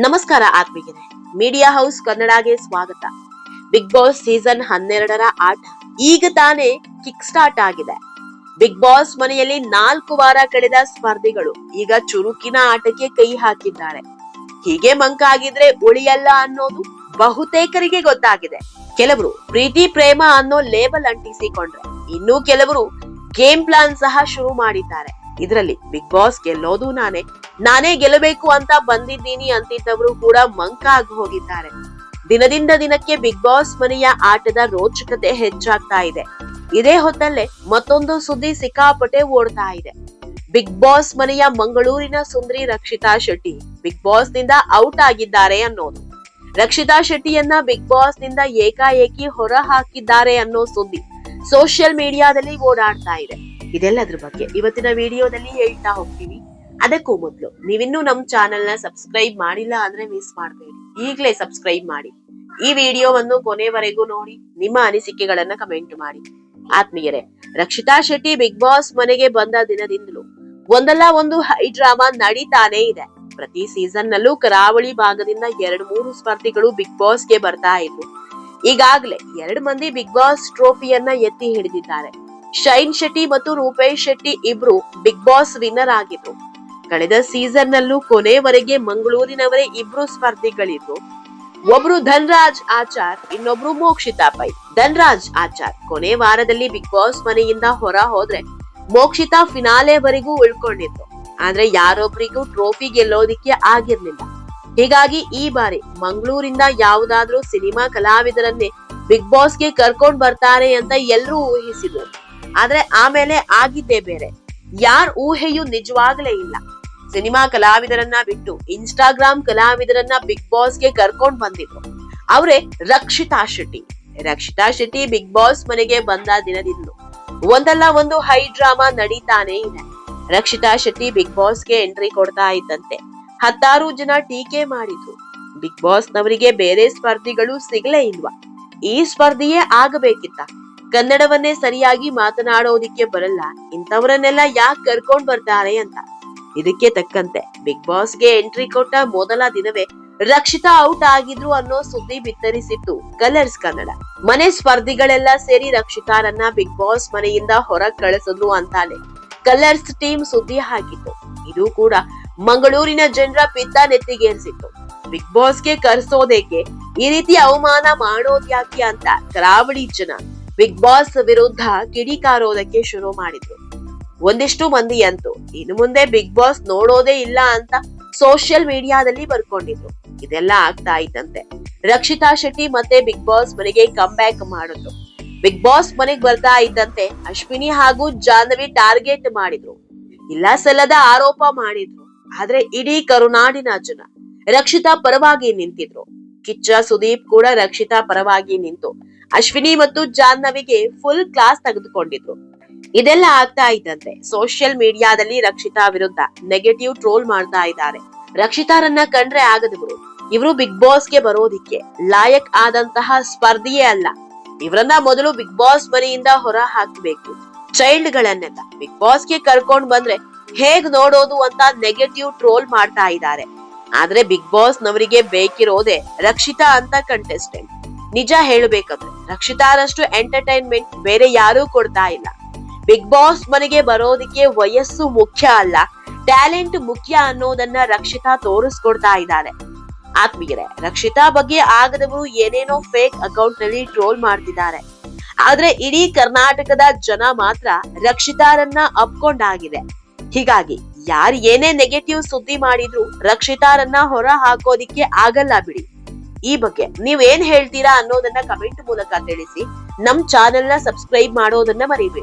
ನಮಸ್ಕಾರ ಆತ್ಮೀಯರೇ. Media house ಕನ್ನಡಗೆ ಸ್ವಾಗತ. ಬಿಗ್ ಬಾಸ್ ಸೀಸನ್ ಹನ್ನೆರಡರ ಆಟ ಈಗ ತಾನೇ ಕಿಕ್ ಸ್ಟಾರ್ಟ್ ಆಗಿದೆ. ಬಿಗ್ ಬಾಸ್ ಮನೆಯಲ್ಲಿ ನಾಲ್ಕು ವಾರ ಕಳೆದ ಸ್ಪರ್ಧಿಗಳು ಈಗ ಚುರುಕಿನ ಆಟಕ್ಕೆ ಕೈ ಹಾಕಿದ್ದಾರೆ. ಹೀಗೆ ಮಂಕಾಗಿದ್ರೆ ಉಳಿಯಲ್ಲ ಅನ್ನೋದು ಬಹುತೇಕರಿಗೆ ಗೊತ್ತಾಗಿದೆ. ಕೆಲವರು ಪ್ರೀತಿ, ಪ್ರೇಮ ಅನ್ನೋ ಲೇಬಲ್ ಅಂಟಿಸಿಕೊಂಡ್ರೆ ಇನ್ನು ಕೆಲವರು ಗೇಮ್ ಪ್ಲಾನ್ ಸಹ ಶುರು ಮಾಡಿದ್ದಾರೆ. ಇದರಲ್ಲಿ ಬಿಗ್ ಬಾಸ್ ಗೆಲ್ಲೋದು ನಾನೇ ನಾನೇ ಗೆಲ್ಲಬೇಕು ಅಂತ ಬಂದಿದ್ದೀನಿ ಅಂತಿದ್ದವರು ಕೂಡ ಮಂಕ ಆಗಿ ಹೋಗಿದ್ದಾರೆ. ದಿನದಿಂದ ದಿನಕ್ಕೆ ಬಿಗ್ ಬಾಸ್ ಮನೆಯ ಆಟದ ರೋಚಕತೆ ಹೆಚ್ಚಾಗ್ತಾ ಇದೆ. ಇದೇ ಹೊತ್ತಲ್ಲೇ ಮತ್ತೊಂದು ಸುದ್ದಿ ಸಿಕ್ಕಾಪಟ್ಟೆ ಓಡ್ತಾ ಇದೆ. ಬಿಗ್ ಬಾಸ್ ಮನೆಯ ಮಂಗಳೂರಿನ ಸುಂದರಿ ರಕ್ಷಿತಾ ಶೆಟ್ಟಿ ಬಿಗ್ ಬಾಸ್ನಿಂದ ಔಟ್ ಆಗಿದ್ದಾರೆ ಅನ್ನೋದು. ರಕ್ಷಿತಾ ಶೆಟ್ಟಿಯನ್ನ ಬಿಗ್ ಬಾಸ್ನಿಂದ ಏಕಾಏಕಿ ಹೊರ ಹಾಕಿದ್ದಾರೆ ಅನ್ನೋ ಸುದ್ದಿ ಸೋಷಿಯಲ್ ಮೀಡಿಯಾದಲ್ಲಿ ಓಡಾಡ್ತಾ ಇದೆ. ಇದೆಲ್ಲದ್ರ ಬಗ್ಗೆ ಇವತ್ತಿನ ವಿಡಿಯೋದಲ್ಲಿ ಹೇಳ್ತಾ ಹೋಗ್ತೀನಿ. ಅದಕ್ಕೂ ಮೊದಲು. ನೀವಿನ್ನೂ ನಮ್ಮ ಚಾನೆಲ್ನ ಸಬ್ಸ್ಕ್ರೈಬ್ ಮಾಡಿಲ್ಲ ಅಂದ್ರೆ ಮಿಸ್ ಮಾಡಬೇಡಿ. ಈಗಲೇ ಸಬ್ಸ್ಕ್ರೈಬ್ ಮಾಡಿ. ಈ ವಿಡಿಯೋವನ್ನು ಕೊನೆವರೆಗೂ ನೋಡಿ, ನಿಮ್ಮ ಅನಿಸಿಕೆಗಳನ್ನ ಕಮೆಂಟ್ ಮಾಡಿ. ಆತ್ಮೀಯರೇ, ರಕ್ಷಿತಾ ಶೆಟ್ಟಿ ಬಿಗ್ ಬಾಸ್ ಮನೆಗೆ ಬಂದ ದಿನದಿಂದಲೂ ಒಂದಲ್ಲ ಒಂದು ಹೈ ಡ್ರಾಮಾ ನಡೀತಾನೆ ಇದೆ. ಪ್ರತಿ ಸೀಸನ್ ನಲ್ಲೂ ಕರಾವಳಿ ಭಾಗದಿಂದ ಎರಡು ಮೂರು ಸ್ಪರ್ಧಿಗಳು ಬಿಗ್ ಬಾಸ್ಗೆ ಬರ್ತಾ ಇದ್ರು ಈಗಾಗಲೇ ಎರಡು ಮಂದಿ ಬಿಗ್ ಬಾಸ್ ಟ್ರೋಫಿಯನ್ನ ಎತ್ತಿ ಹಿಡಿದಿದ್ದಾರೆ. ಶೈನ್ ಶೆಟ್ಟಿ ಮತ್ತು ರೂಪೇಶ್ ಶೆಟ್ಟಿ ಇಬ್ರು ಬಿಗ್ ಬಾಸ್ ವಿನ್ನರ್ ಆಗಿದ್ರು. ಕಳೆದ ಸೀಸನ್ ನಲ್ಲೂ ಕೊನೆವರೆಗೆ ಮಂಗಳೂರಿನವರೇ ಇಬ್ರು ಸ್ಪರ್ಧಿಗಳಿದ್ರು ಒಬ್ರು ಧನ್ರಾಜ್ ಆಚಾರ್, ಇನ್ನೊಬ್ರು ಮೋಕ್ಷಿತಾ ಪೈ ಧನ್ರಾಜ್ ಆಚಾರ್ ಕೊನೆ ವಾರದಲ್ಲಿ ಬಿಗ್ ಬಾಸ್ ಮನೆಯಿಂದ ಹೊರ ಹೋದ್ರೆ ಮೋಕ್ಷಿತಾ ಫಿನಾಲೆವರೆಗೂ ಉಳ್ಕೊಂಡಿದ್ರು ಆದ್ರೆ ಯಾರೊಬ್ರಿಗೂ ಟ್ರೋಫಿ ಗೆಲ್ಲೋದಿಕ್ಕೆ ಆಗಿರ್ಲಿಲ್ಲ. ಹೀಗಾಗಿ ಈ ಬಾರಿ ಮಂಗಳೂರಿಂದ ಯಾವುದಾದ್ರೂ ಸಿನಿಮಾ ಕಲಾವಿದರನ್ನೇ ಬಿಗ್ ಬಾಸ್ಗೆ ಕರ್ಕೊಂಡ್ ಬರ್ತಾರೆ ಅಂತ ಎಲ್ರೂ ಊಹಿಸಿದ್ರು. ಆದ್ರೆ ಆಮೇಲೆ ಆಗಿದ್ದೇ ಬೇರೆ. ಯಾರ್ ಊಹೆಯೂ ನಿಜವಾಗಲೇ ಇಲ್ಲ. ಸಿನಿಮಾ ಕಲಾವಿದರನ್ನ ಬಿಟ್ಟು ಇನ್ಸ್ಟಾಗ್ರಾಮ್ ಕಲಾವಿದರನ್ನ ಬಿಗ್ ಬಾಸ್ಗೆ ಕರ್ಕೊಂಡ್ ಬಂದಿದ್ರು. ಅವರೇ ರಕ್ಷಿತಾ ಶೆಟ್ಟಿ. ರಕ್ಷಿತಾ ಶೆಟ್ಟಿ ಬಿಗ್ ಬಾಸ್ ಮನೆಗೆ ಬಂದ ದಿನದಿಂದ ಒಂದಲ್ಲ ಒಂದು ಹೈ ಡ್ರಾಮಾ ನಡೀತಾನೆ ಇದೆ. ರಕ್ಷಿತಾ ಶೆಟ್ಟಿ ಬಿಗ್ ಬಾಸ್ಗೆ ಎಂಟ್ರಿ ಕೊಡ್ತಾ ಇದ್ದಂತೆ. ಹತ್ತಾರು ಜನ ಟೀಕೆ ಮಾಡಿದ್ರು. ಬಿಗ್ ಬಾಸ್ ನವರಿಗೆ ಬೇರೆ ಸ್ಪರ್ಧಿಗಳು ಸಿಗ್ಲೇ ಇಲ್ವಾ? ಈ ಸ್ಪರ್ಧೆಯೇ ಆಗಬೇಕಿತ್ತ. ಕನ್ನಡವನ್ನೇ ಸರಿಯಾಗಿ ಮಾತನಾಡೋದಿಕ್ಕೆ ಬರಲ್ಲ. ಇಂಥವರನ್ನೆಲ್ಲ ಯಾಕೆ ಕರ್ಕೊಂಡ್ ಬರ್ತಾರೆ ಅಂತ. ಇದಕ್ಕೆ ತಕ್ಕಂತೆ ಬಿಗ್ ಬಾಸ್ಗೆ ಎಂಟ್ರಿ ಕೊಟ್ಟ ಮೊದಲ ದಿನವೇ ರಕ್ಷಿತಾ ಔಟ್ ಆಗಿದ್ರು ಅನ್ನೋ ಸುದ್ದಿ ಬಿತ್ತರಿಸಿತ್ತು ಕಲರ್ಸ್ ಕನ್ನಡ. ಮನೆ ಸ್ಪರ್ಧಿಗಳೆಲ್ಲ ಸೇರಿ ರಕ್ಷಿತಾರನ್ನ ಬಿಗ್ ಬಾಸ್ ಮನೆಯಿಂದ ಹೊರ ಕಳಿಸಿದ್ರು ಅಂತಾನೆ. ಕಲರ್ಸ್ ಟೀಮ್ ಸುದ್ದಿ ಹಾಕಿತ್ತು. ಇದು ಕೂಡ ಮಂಗಳೂರಿನ ಜನರ ಪಿತ್ತ ನೆತ್ತಿಗೇರಿಸಿತ್ತು. ಬಿಗ್ ಬಾಸ್ಗೆ ಕರ್ಸೋದೇಕೆ? ಈ ರೀತಿ ಅವಮಾನ ಮಾಡೋದ್ಯಾಕೆ ಅಂತ ಕರಾವಳಿ ಜನ ಬಿಗ್ ಬಾಸ್ ವಿರುದ್ಧ ಕಿಡಿಕಾರೋದಕ್ಕೆ ಶುರು ಮಾಡಿದ್ರು. ಒಂದಿಷ್ಟು ಮಂದಿ ಅಂತೂ ಇನ್ನು ಮುಂದೆ ಬಿಗ್ ಬಾಸ್ ನೋಡೋದೇ ಇಲ್ಲ ಅಂತ ಸೋಷಿಯಲ್ ಮೀಡಿಯಾದಲ್ಲಿ ಬರ್ಕೊಂಡಿದ್ರು. ಇದೆಲ್ಲ ಆಗ್ತಾ ಇದ್ದಂತೆ. ರಕ್ಷಿತಾ ಶೆಟ್ಟಿ ಮತ್ತೆ ಬಿಗ್ ಬಾಸ್ ಮನೆಗೆ ಕಮ್ ಬ್ಯಾಕ್ ಮಾಡಿದ್ರು. ಬಿಗ್ ಬಾಸ್ ಮನೆಗ್ ಬರ್ತಾ ಇದ್ದಂತೆ ಅಶ್ವಿನಿ ಹಾಗೂ ಜಾಹ್ನವಿ ಟಾರ್ಗೆಟ್ ಮಾಡಿದ್ರು. ಇಲ್ಲ ಸಲ್ಲದ ಆರೋಪ ಮಾಡಿದ್ರು. ಆದ್ರೆ ಇಡೀ ಕರುನಾಡಿನ ಜನ ರಕ್ಷಿತಾ ಪರವಾಗಿ ನಿಂತಿದ್ರು. ಕಿಚ್ಚ ಸುದೀಪ್ ಕೂಡ ರಕ್ಷಿತಾ ಪರವಾಗಿ ನಿಂತು ಅಶ್ವಿನಿ ಮತ್ತು ಜಾಹ್ನವಿಗೆ ಫುಲ್ ಕ್ಲಾಸ್ ತೆಗೆದುಕೊಂಡಿದ್ರು. ಇದೆಲ್ಲ ಆಗ್ತಾ ಇದ್ದಂತೆ. ಸೋಷಿಯಲ್ ಮೀಡಿಯಾದಲ್ಲಿ ರಕ್ಷಿತಾ ವಿರುದ್ಧ ನೆಗೆಟಿವ್ ಟ್ರೋಲ್ ಮಾಡ್ತಾ ಇದ್ದಾರೆ. ರಕ್ಷಿತಾರನ್ನ ಕಂಡ್ರೆ ಆಗದವರು ಇವರು ಬಿಗ್ ಬಾಸ್ಗೆ ಬರೋದಿಕ್ಕೆ ಲಾಯಕ್ ಆದಂತಹ ಸ್ಪರ್ಧಿಯೇ ಅಲ್ಲ. ಇವರನ್ನ ಮೊದಲು ಬಿಗ್ ಬಾಸ್ ಮನೆಯಿಂದ ಹೊರ ಹಾಕ್ಬೇಕು. ಚೈಲ್ಡ್ ಗಳನ್ನೆಲ್ಲ ಬಿಗ್ ಬಾಸ್ಗೆ ಕರ್ಕೊಂಡ್ ಬಂದ್ರೆ ಹೇಗ್ ನೋಡೋದು ಅಂತ ನೆಗೆಟಿವ್ ಟ್ರೋಲ್ ಮಾಡ್ತಾ ಇದ್ದಾರೆ. ಆದ್ರೆ ಬಿಗ್ ಬಾಸ್ ನವರಿಗೆ ಬೇಕಿರೋದೇ ರಕ್ಷಿತಾ ಅಂತ ಕಂಟೆಸ್ಟೆಂಟ್ ನಿಜ ಹೇಳಬೇಕಂದ್ರೆ ರಕ್ಷಿತಾರಷ್ಟು ಎಂಟರ್ಟೈನ್ಮೆಂಟ್ ಬೇರೆ ಯಾರೂ ಕೊಡ್ತಾ ಇಲ್ಲ. ಬಿಗ್ ಬಾಸ್ ಮನೆಗೆ ಬರೋದಿಕ್ಕೆ ವಯಸ್ಸು ಮುಖ್ಯ ಅಲ್ಲ ಟ್ಯಾಲೆಂಟ್ ಮುಖ್ಯ ಅನ್ನೋದನ್ನ ರಕ್ಷಿತಾ ತೋರಿಸ್ಕೊಡ್ತಾ ಇದ್ದಾರೆ ಆತ್ಮೀಯರೇ, ರಕ್ಷಿತಾ ಬಗ್ಗೆ ಆಗದವರು ಏನೇನೋ ಫೇಕ್ ಅಕೌಂಟ್ನಲ್ಲಿ ಟ್ರೋಲ್ ಮಾಡ್ತಿದ್ದಾರೆ. ಆದ್ರೆ ಇಡೀ ಕರ್ನಾಟಕದ ಜನ ಮಾತ್ರ ರಕ್ಷಿತಾರನ್ನ ಅಪ್ಕೊಂಡಾಗಿದೆ. ಹೀಗಾಗಿ ಯಾರು ಏನೇ ನೆಗೆಟಿವ್ ಸುದ್ದಿ ಮಾಡಿದ್ರು ರಕ್ಷಿತಾರನ್ನ ಹೊರ ಹಾಕೋದಿಕ್ಕೆ ಆಗಲ್ಲ ಬಿಡಿ. ಈ ಬಗ್ಗೆ ನೀವೇನ್ ಹೇಳ್ತೀರಾ ಅನ್ನೋದನ್ನ ಕಮೆಂಟ್ ಮೂಲಕ ತಿಳಿಸಿ. ನಮ್ ಚಾನೆಲ್ ಸಬ್ಸ್ಕ್ರೈಬ್ ಮಾಡೋದನ್ನ ಮರಿಬೇಡಿ.